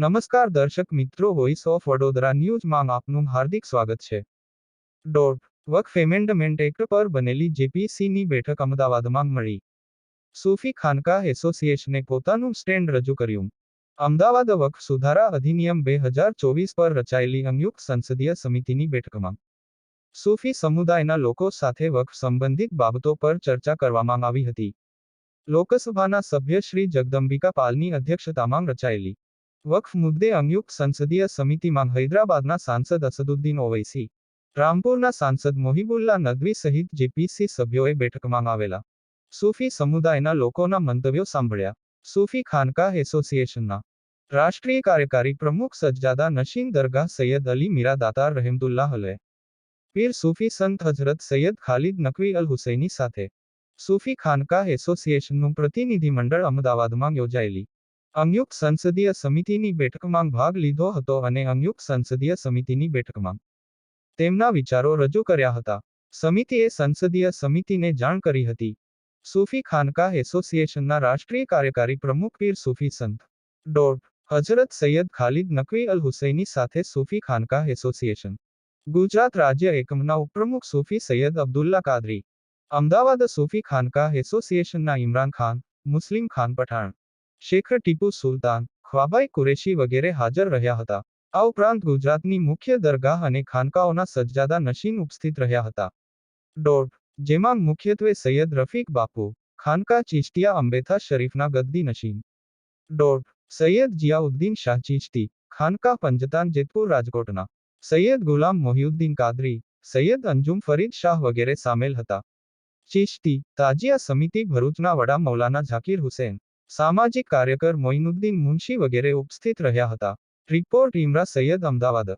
નમસ્કાર દર્શક મિત્રો વોઇસ ઓફ વડોદરા ન્યૂઝમાં આપનું હાર્દિક સ્વાગત છે. ડોટ વક ફેમેન્ડમેન્ટ એક્ટ પર બનેલી જેપીસીની બેઠક અમદાવાદમાં મળી. સૂફી ખાનકાહ એસોસિએશને પોતાનું સ્ટેન્ડ રજૂ કર્યું. અમદાવાદ વકફ સુધારા અધિનિયમ બે હજાર ચોવીસ પર રચાયેલી સંયુક્ત સંસદીય સમિતિની બેઠકમાં. સૂફી સમુદાયના લોકો સાથે વકફ સંબંધિત બાબતો પર ચર્ચા કરવામાં આવી હતી. લોકસભાના સભ્ય શ્રી જગદંબિકા પાલની અધ્યક્ષતામાં રચાયેલી. વકફ મુદ્દે સંયુક્ત સંસદીય સમિતિમાં હૈદરાબાદના સાંસદ અસદુદ્દીન ઓવૈસી, રામપુરના સાંસદ મોહિબુલ્લા નદવી સહિત જેપીસી સભ્યોએ બેઠકમાં આવેલા. સૂફી સમુદાયના લોકોના મંતવ્યો સાંભળ્યા. સૂફી ખાનકાહ એસોસિએશનના રાષ્ટ્રીય કાર્યકારી પ્રમુખ સજ્જાદા નશીન દરગાહ સૈયદ અલી મીરા દાતાર રહેમદુલ્લાહ અલે. પીર સૂફી સંત હજરત સૈયદ ખાલિદ નકવી અલ હુસૈની સાથે. સૂફી ખાનકાહ એસોસિએશનનું પ્રતિનિધિમંડળ અમદાવાદમાં યોજાયેલી. સંયુક્ત સંસદીય સમિતિની બેઠકમાં ભાગ લીધો હતો અને સંયુક્ત સંસદીય સમિતિની બેઠકમાં તેમના વિચારો રજૂ કર્યા હતા. સમિતિએ સંસદીય સમિતિને જાણ કરી હતી. સૂફી ખાનકાહ એસોસિએશનના રાષ્ટ્રીય કાર્યકારી પ્રમુખ પીર સૂફી સંત. ડોટ હજરત સૈયદ ખાલિદ નકવી અલ હુસૈની સાથે સૂફી ખાનકાહ એસોસિએશન. ગુજરાત રાજ્ય એકમના ઉપપ્રમુખ સૂફી સૈયદ અબ્દુલ્લા કાદરી. અમદાવાદ સૂફી ખાનકાહ એસોસિએશનના ઇમરાન ખાન, મુસ્લિમ ખાન પઠાણ. શેખ ટીપુ સુલતાન ખ્વાબાઈ કુરેશી વગેરે હાજર રહ્યા હતા આ ઉપરાંત ગુજરાતની મુખ્ય દરગાહ અને ખાનકાઓના સજ્જાદા નશીન ઉપસ્થિત રહ્યા હતા ડોટ જેમાં મુખ્યત્વે સૈયદ રફીક બાપુ ખાનકા ચિશ્તિયા અંબેથા શરીફના ગદ્દી નશીન ડોટ સૈયદ જિયાઉદ્દીન શાહ ચિશ્તી ખાનકા પંજતાન જેતપુર રાજકોટના સૈયદ ગુલામ મોહિઉદ્દીન કાદરી સૈયદ અંજુમ ફરીદ શાહ વગેરે સામેલ હતા ચિશ્તી તાજિયા સમિતિ ભરૂચના વડા મૌલાના ઝાકીર હુસેન સામાજિક કાર્યકર મોઇનુદ્દીન મુનશી વગેરે ઉપસ્થિત રહ્યા હતા. રિપોર્ટ ઇમરા સૈયદ અમદાવાદ.